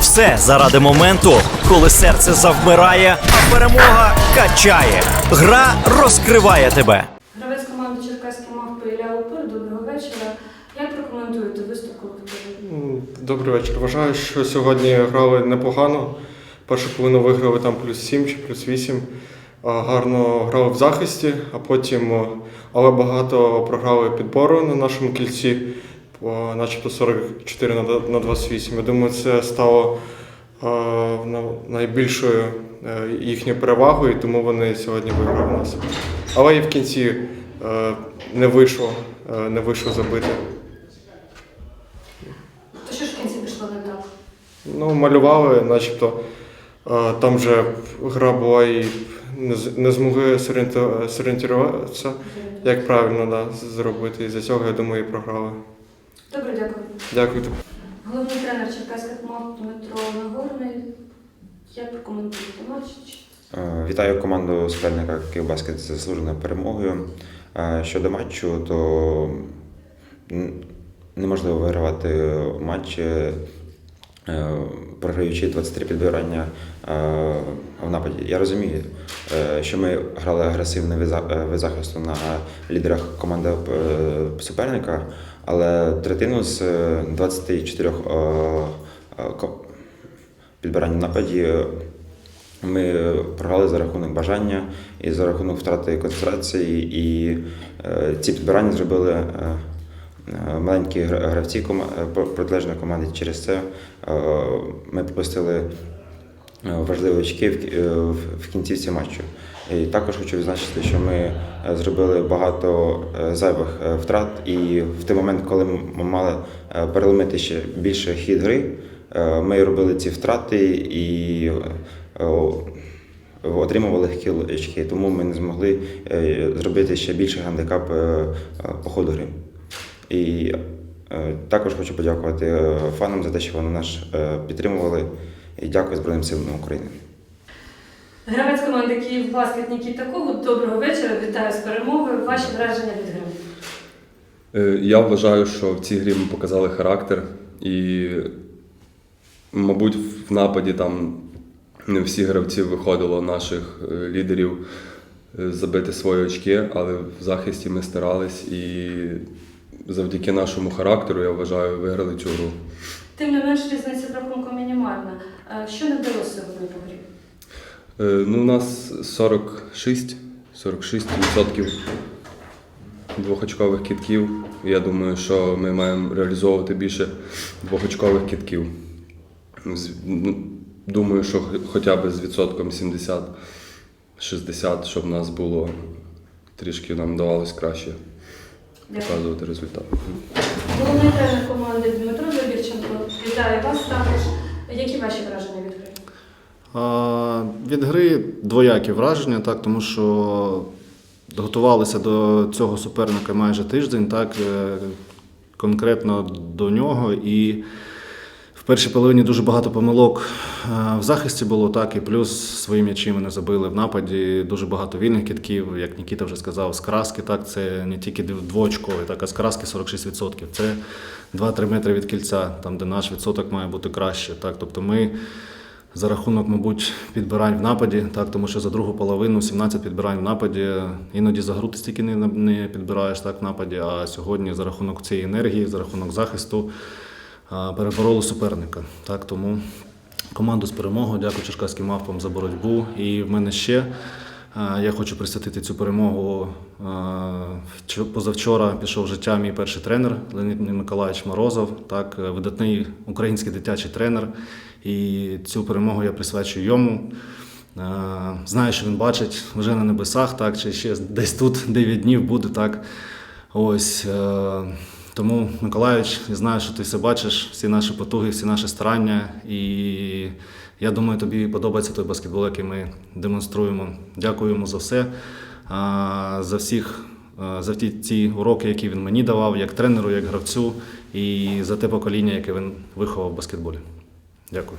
Все заради моменту, коли серце завмирає, а перемога качає. Гра розкриває тебе. Гравець команди Черкаський мавпи Ілля Упир, доброго вечора. Як прокоментуєте виступ колективу? Добрий вечір. Вважаю, що сьогодні грали непогано. Першу половину виграли там плюс 7 чи плюс 8. Гарно грали в захисті, а потім, але багато програли підбору на нашому кільці, начебто 44 на 28. Я думаю, це стало найбільшою е, їхньою перевагою, тому вони сьогодні виграли нас. Але і в кінці е, не вийшло, е, не вийшло забити. То що ж в кінці пішло не так? Ну, малювали, начебто е, там вже гра була і не, змогли зорієнтуватися, як правильно да, зробити. І за цього, я думаю, і програли. Дякую. Головний тренер Черкаських мавп Дмитро Нагорний. Як прокоментуєте матч? Е, Вітаю команду суперника Київбаскет з заслуженою перемогою. Е, Щодо матчу, то неможливо вигравати матч, е, програючи 23 підбирання в нападі. Я розумію, що ми грали агресивно від за- від захисту на лідерах команди суперника, але третину з е, 24 е, е, підбирань в нападі е, ми програли за рахунок бажання і за рахунок втрати концентрації, і е, ці підбирання зробили е, е, маленькі гравці е, протилежної команди. Через це е, ми пропустили е, важливі очки е, в- кінцівці матчу. І також хочу відзначити, що ми е, зробили багато е, зайвих е, втрат, і в той момент, коли ми мали е, переломити ще більше хід гри, е, ми робили ці втрати і е, отримували легкі очки, тому ми не змогли е, зробити ще більший гандикап е, е, по ходу гри. І е, також хочу подякувати е, фанам за те, що вони нас е, підтримували. І дякую Збройним силам України. Гравець команди Київ Баскет Нікіта Когут. Доброго вечора. Вітаю з перемогою. Ваші враження від гри? Е, Я вважаю, що в цій грі ми показали характер і, мабуть, в нападі там не всі гравці виходило наших е, лідерів е, забити свої очки, але в захисті ми старались і завдяки нашому характеру, я вважаю, виграли цю гру. Тим не менш, різниця в рахунку мінімальна. Е, Що не вдалося сьогодні по грі? Е, Ну, у нас 46, 46% двохочкових кітків. Я думаю, що ми маємо реалізовувати більше двохочкових кітків. Ну, Думаю, що хоча б з відсотком 70-60, щоб нас було трішки нам вдавалось краще показувати результат. Головний тренер команди Дмитро. Вітаю вас також. Які ваші враження від гри? А, Від гри двоякі враження, так, тому що готувалися до цього суперника майже тиждень, так, е, конкретно до нього. І першій половині дуже багато помилок е, в захисті було, так, і плюс свої м'ячі ми не забили в нападі. Дуже багато вільних кітків, як Нікіта вже сказав, з так, це не тільки двоочковий, так, а з краски 46%. Це 2-3 метри від кільця, там, де наш відсоток має бути краще. Так, тобто ми за рахунок, мабуть, підбирань в нападі, так, тому що за другу половину 17 підбирань в нападі. Іноді за гру ти стільки не, не підбираєш так, в нападі, а сьогодні за рахунок цієї енергії, за рахунок захисту перебороли суперника. Так, тому команду з перемогою, дякую черкаським мавпам за боротьбу. І в мене ще. Я хочу присвятити цю перемогу. Позавчора пішов життя мій перший тренер Леонід Миколаївич Морозов, так, е, видатний український дитячий тренер. І цю перемогу я присвячую йому. Е, Знаю, що він бачить вже на небесах, так, чи ще десь тут 9 днів буде так. Ось. Тому, Миколаївич, я знаю, що ти все бачиш, всі наші потуги, всі наші старання. І я думаю, тобі подобається той баскетбол, який ми демонструємо. Дякую йому за все, за всіх, за ті, ті уроки, які він мені давав, як тренеру, як гравцю, і за те покоління, яке він виховав в баскетболі. Дякую.